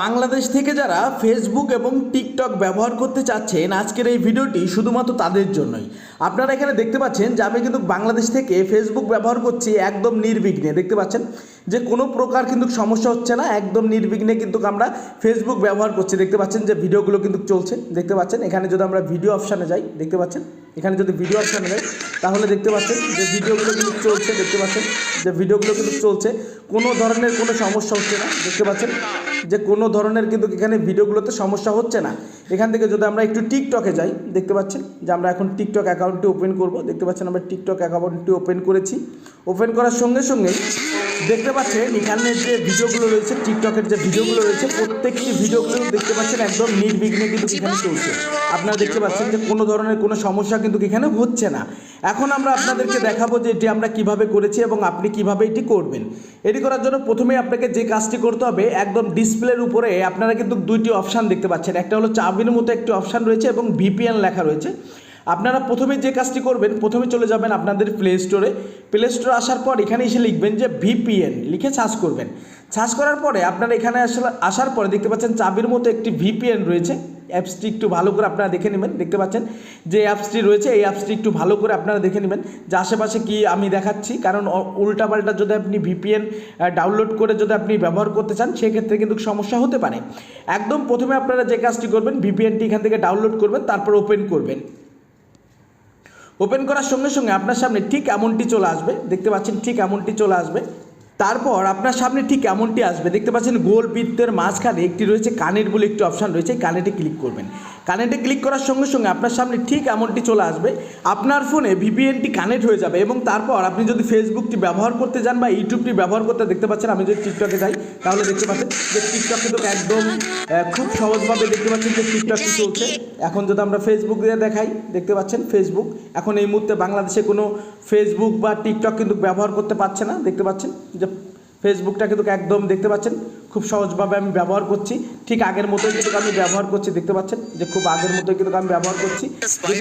বাংলাদেশ থেকে যারা ফেসবুক এবং টিকটক ব্যবহার করতে চাচ্ছেন, আজকের এই ভিডিওটি শুধুমাত্র তাদের জন্যই। আপনারা এখানে দেখতে পাচ্ছেন যে আমি কিন্তু বাংলাদেশ থেকে ফেসবুক ব্যবহার করছি একদম নির্বিঘ্নে। দেখতে পাচ্ছেন? যে কোনো প্রকার কিন্তু সমস্যা হচ্ছে না, একদম নির্বিঘ্নে কিন্তু আমরা ফেসবুক ব্যবহার করছি। দেখতে পাচ্ছেন যে ভিডিওগুলো কিন্তু চলছে, দেখতে পাচ্ছেন? এখানে যদি আমরা ভিডিও অপশানে যাই, দেখতে পাচ্ছেন? এখানে যদি ভিডিও অপশানে যাই, তাহলে দেখতে পাচ্ছেন যে ভিডিওগুলো কিন্তু চলছে, দেখতে পাচ্ছেন? যে ভিডিওগুলো কিন্তু চলছে, কোনো ধরনের কোনো সমস্যা হচ্ছে না, দেখতে পাচ্ছেন? যে কোনো ধরনের কিন্তু এখানে ভিডিওগুলোতে সমস্যা হচ্ছে না। এখান থেকে যদি আমরা একটু টিকটকে যাই, দেখতে পাচ্ছেন? যে আমরা এখন টিকটক অ্যাকাউন্টটি ওপেন করব। দেখতে পাচ্ছেন আমরা টিকটক অ্যাকাউন্টটি ওপেন করেছি। ওপেন করার সঙ্গে সঙ্গেই দেখতে পাচ্ছেন এখানে যে ভিডিওগুলো রয়েছে টিকটকের যে ভিডিওগুলো রয়েছে প্রত্যেকটি ভিডিওগুলো দেখতে পাচ্ছেন একদম নির্বিঘ্নে কিন্তু এখানে চলছে। আপনারা দেখতে পাচ্ছেন যে কোনো ধরনের কোনো সমস্যা কিন্তু এখানে হচ্ছে না। এখন আমরা আপনাদেরকে দেখাবো যে এটি আমরা কীভাবে করেছি এবং আপনি কীভাবে এটি করবেন। এটি করার জন্য প্রথমে আপনাকে যে কাজটি করতে হবে একদম ডিসপ্লের উপরে আপনারা কিন্তু দুইটি অপশান দেখতে পাচ্ছেন। একটা হলো চাবির মতো একটি অপশান রয়েছে এবং ভিপিএন লেখা রয়েছে। আপনারা প্রথমে যে কাজটি করবেন, প্রথমে চলে যাবেন আপনাদের প্লে স্টোরে প্লে স্টোরে আসার পর এখানে এসে লিখবেন যে ভিপিএন লিখে সার্চ করবেন। সার্চ করার পরে আপনারা এখানে আসলে আসার পরে দেখতে পাচ্ছেন চাবির মতো একটি ভিপিএন রয়েছে। অ্যাপসটি একটু ভালো করে আপনারা দেখে নেবেন। দেখতে পাচ্ছেন যে অ্যাপসটি রয়েছে, এই অ্যাপসটি একটু ভালো করে আপনারা দেখে নেবেন যে আশেপাশে কি আমি দেখাচ্ছি। কারণ উল্টাপাল্টা যদি আপনি ভিপিএন ডাউনলোড করে যদি আপনি ব্যবহার করতে চান, সেক্ষেত্রে কিন্তু সমস্যা হতে পারে। একদম প্রথমে আপনারা যে কাজটি করবেন ভিপিএনটি এখান থেকে ডাউনলোড করবেন, তারপর ওপেন করবেন। ওপেন করার সঙ্গে সঙ্গে আপনার সামনে ঠিক এমনটি চলে আসবে। দেখতে পাচ্ছেন ঠিক এমনটি চলে আসবে। তারপর আপনার সামনে ঠিক এমনটি আসবে। দেখতে পাচ্ছেন গোল বৃত্তের মাঝখানে একটি রয়েছে কানের বলে একটি অপশান রয়েছে। কানেটি ক্লিক করবেন। কানেক্টে ক্লিক করার সঙ্গে সঙ্গে আপনার সামনে ঠিক এমনটি চলে আসবে। আপনার ফোনে ভিপিএনটি কানেক্ট হয়ে যাবে এবং তারপর আপনি যদি ফেসবুকটি ব্যবহার করতে যান বা ইউটিউবটি ব্যবহার করতে দেখতে পাচ্ছেন, আমি যদি টিকটকে যাই, তাহলে দেখতে পাচ্ছেন যে টিকটক কিন্তু একদম খুব সহজভাবে দেখতে পাচ্ছেন যে টিকটকটি চলছে। এখন যদি আমরা ফেসবুক দিয়ে দেখাই, দেখতে পাচ্ছেন ফেসবুক এখন এই মুহূর্তে বাংলাদেশে কোনো ফেসবুক বা টিকটক কিন্তু ব্যবহার করতে পারছে না। দেখতে পাচ্ছেন যে ফেসবুকটা কিন্তু একদম, দেখতে পাচ্ছেন খুব সহজভাবে আমি ব্যবহার করছি। ঠিক আগের মতোই কিন্তু আমি ব্যবহার করছি দেখতে পাচ্ছেন? যে খুব আগের মতোই কিন্তু আমি ব্যবহার করছি। যদি